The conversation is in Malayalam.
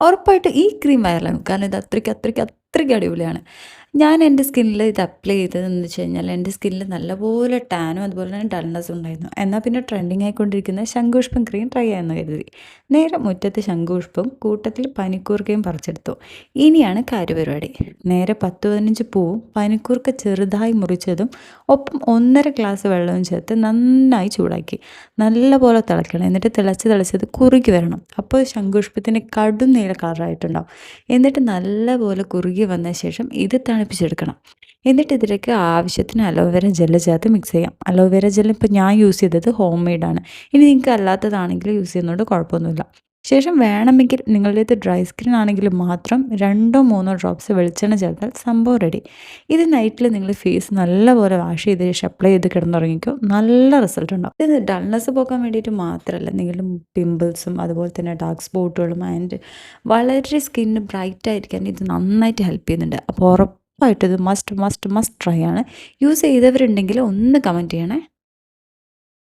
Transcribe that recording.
ഉറപ്പായിട്ടും ഈ ക്രീം വൈറലാണ് കാരണം ഇത് അത്രയ്ക്ക് അത്രയ്ക്ക് അത്രയ്ക്ക് അടിപൊളിയാണ്. ഞാൻ എന്റെ സ്കിന്നിൽ ഇത് അപ്ലൈ ചെയ്തതെന്ന് വെച്ച് കഴിഞ്ഞാൽ എന്റെ സ്കിന്നിൽ നല്ലപോലെ ടാനും അതുപോലെ തന്നെ ഡൾനെസ്സും ഉണ്ടായിരുന്നു. എന്നാൽ പിന്നെ ട്രെൻഡിങ് ആയിക്കൊണ്ടിരിക്കുന്ന ശംഖുഷ്പം ക്രീം ട്രൈ ചെയ്യാമെന്ന് കരുതി. നേരെ മുറ്റത്ത് ശംഖുഷ്പം കൂട്ടത്തിൽ പനിക്കൂർക്കയും പറിച്ചെടുത്തു. ഇനിയാണ് കാര്യപരിപാടി. നേരെ പത്ത് പതിനഞ്ച് പൂവും പനിക്കൂർക്ക ചെറുതായി മുറിച്ചതും ഒപ്പം ഒന്നര ഗ്ലാസ് വെള്ളവും ചേർത്ത് നന്നായി ചൂടാക്കി. നല്ലപോലെ തിളയ്ക്കണം. എന്നിട്ട് തിളച്ച് തിളച്ചത് കുറുകി വരണം. അപ്പോൾ ശംഖുഷ്പത്തിന് കടും നീല കളറായിട്ടുണ്ടാവും എന്നിട്ട് നല്ലപോലെ കുറുകി വന്ന ശേഷം ഇത് തണുപ്പിച്ചെടുക്കണം. എന്നിട്ട് ഇതിലേക്ക് ആവശ്യത്തിന് അലോവേര ജെല്ല് ചേർത്ത് മിക്സ് ചെയ്യാം. അലോവേര ജെല്ല് ഇപ്പോൾ ഞാൻ യൂസ് ചെയ്തത് ഹോം മെയ്ഡാണ് ഇനി നിങ്ങൾക്ക് അല്ലാത്തതാണെങ്കിൽ യൂസ് ചെയ്യുന്നതുകൊണ്ട് കുഴപ്പമൊന്നുമില്ല. ശേഷം വേണമെങ്കിൽ നിങ്ങളുടെ അടുത്ത് ഡ്രൈ സ്കിൻ ആണെങ്കിൽ മാത്രം രണ്ടോ മൂന്നോ ഡ്രോപ്സ് വെളിച്ചെണ്ണ ചേർത്താൽ സംഭവം റെഡി ഇത് നൈറ്റിൽ നിങ്ങൾ ഫേസ് നല്ലപോലെ വാഷ് ചെയ്ത് ശേഷം അപ്ലൈ ചെയ്ത് കിടന്നുറങ്ങിക്കോ. നല്ല റിസൾട്ട് ഉണ്ടാവും. ഇത് ഡൾനെസ് പോക്കാൻ വേണ്ടിയിട്ട് മാത്രമല്ല നിങ്ങളുടെ പിമ്പിൾസും അതുപോലെ തന്നെ ഡാർക്ക് സ്പോട്ടുകളും ആൻഡ് വളരെ സ്കിന്ന് ബ്രൈറ്റ് ആയിരിക്കാൻ ഇത് നന്നായിട്ട് ഹെൽപ്പ് ചെയ്യുന്നുണ്ട്. അപ്പോൾ ഉറപ്പായിട്ടും ഇത് മസ്റ്റ് മസ്റ്റ് മസ്റ്റ് ട്രൈ ആണ്. യൂസ് ചെയ്തവരുണ്ടെങ്കിൽ ഒന്ന് കമന്റ് ചെയ്യണേ.